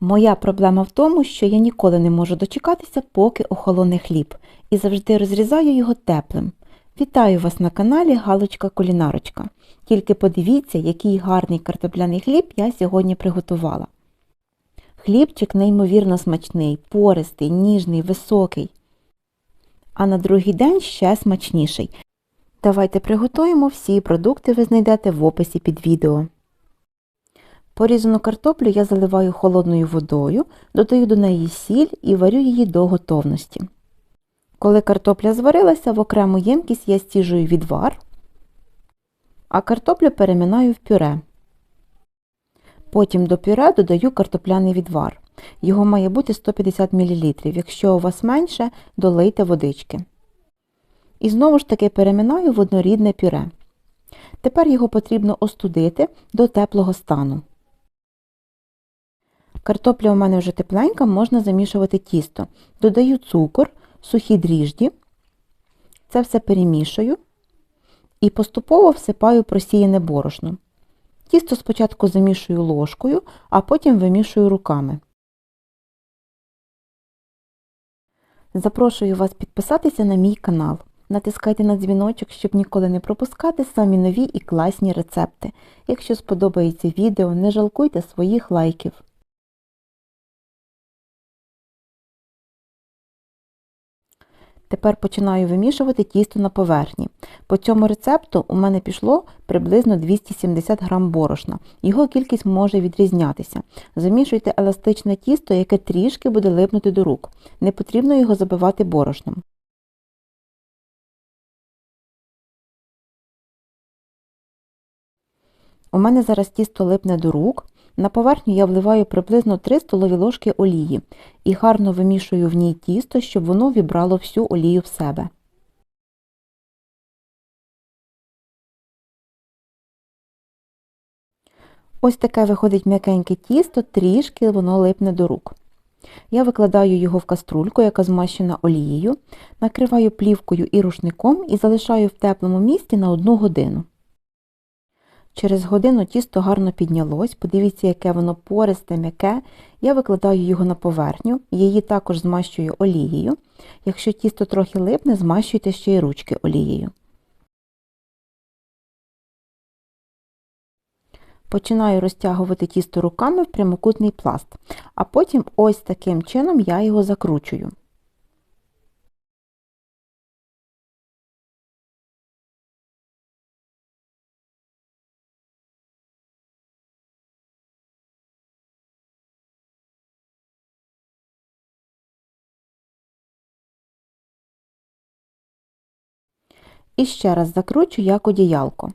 Моя проблема в тому, що я ніколи не можу дочекатися, поки охолоне хліб, і завжди розрізаю його теплим. Вітаю вас на каналі Галочка Кулінарочка. Тільки подивіться, який гарний картопляний хліб я сьогодні приготувала. Хлібчик неймовірно смачний, пористий, ніжний, високий. А на другий день ще смачніший. Давайте приготуємо всі продукти ви знайдете в описі під відео. Порізану картоплю я заливаю холодною водою, додаю до неї сіль і варю її до готовності. Коли картопля зварилася, в окрему ємкість я стіжую відвар, а картоплю переминаю в пюре. Потім до пюре додаю картопляний відвар. Його має бути 150 мл. Якщо у вас менше, долийте водички. І знову ж таки переминаю в однорідне пюре. Тепер його потрібно остудити до теплого стану. Картопля у мене вже тепленька, можна замішувати тісто. Додаю цукор, сухі дріжджі. Це все перемішую і поступово всипаю просіяне борошно. Тісто спочатку замішую ложкою, а потім вимішую руками. Запрошую вас підписатися на мій канал. Натискайте на дзвіночок, щоб ніколи не пропускати самі нові і класні рецепти. Якщо сподобається відео, не жалкуйте своїх лайків. Тепер починаю вимішувати тісто на поверхні. По цьому рецепту у мене пішло приблизно 270 г борошна. Його кількість може відрізнятися. Замішуйте еластичне тісто, яке трішки буде липнути до рук. Не потрібно його забивати борошном. У мене зараз тісто липне до рук. На поверхню я вливаю приблизно 3 столові ложки олії і гарно вимішую в ній тісто, щоб воно вібрало всю олію в себе. Ось таке виходить м'якеньке тісто, трішки воно липне до рук. Я викладаю його в каструльку, яка змащена олією, накриваю плівкою і рушником і залишаю в теплому місці на 1 годину. Через годину тісто гарно піднялось, подивіться, яке воно пористе, м'яке. Я викладаю його на поверхню, її також змащую олією. Якщо тісто трохи липне, змащуйте ще й ручки олією. Починаю розтягувати тісто руками в прямокутний пласт, а потім ось таким чином я його закручую. І ще раз закручу як одіялко.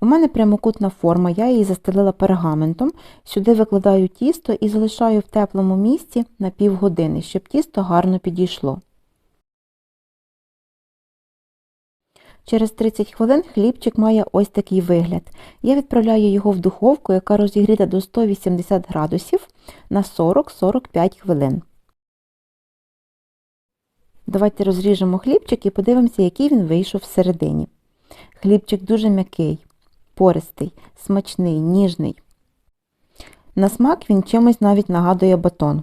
У мене прямокутна форма, я її застелила пергаментом, сюди викладаю тісто і залишаю в теплому місці на півгодини, щоб тісто гарно підійшло. Через 30 хвилин хлібчик має ось такий вигляд. Я відправляю його в духовку, яка розігріта до 180 градусів на 40-45 хвилин. Давайте розріжемо хлібчик і подивимося, який він вийшов всередині. Хлібчик дуже м'який, пористий, смачний, ніжний. На смак він чимось навіть нагадує батон.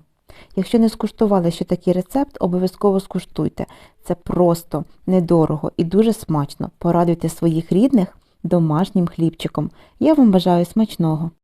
Якщо не скуштували ще такий рецепт, обов'язково скуштуйте. Це просто, недорого і дуже смачно. Порадуйте своїх рідних домашнім хлібчиком. Я вам бажаю смачного!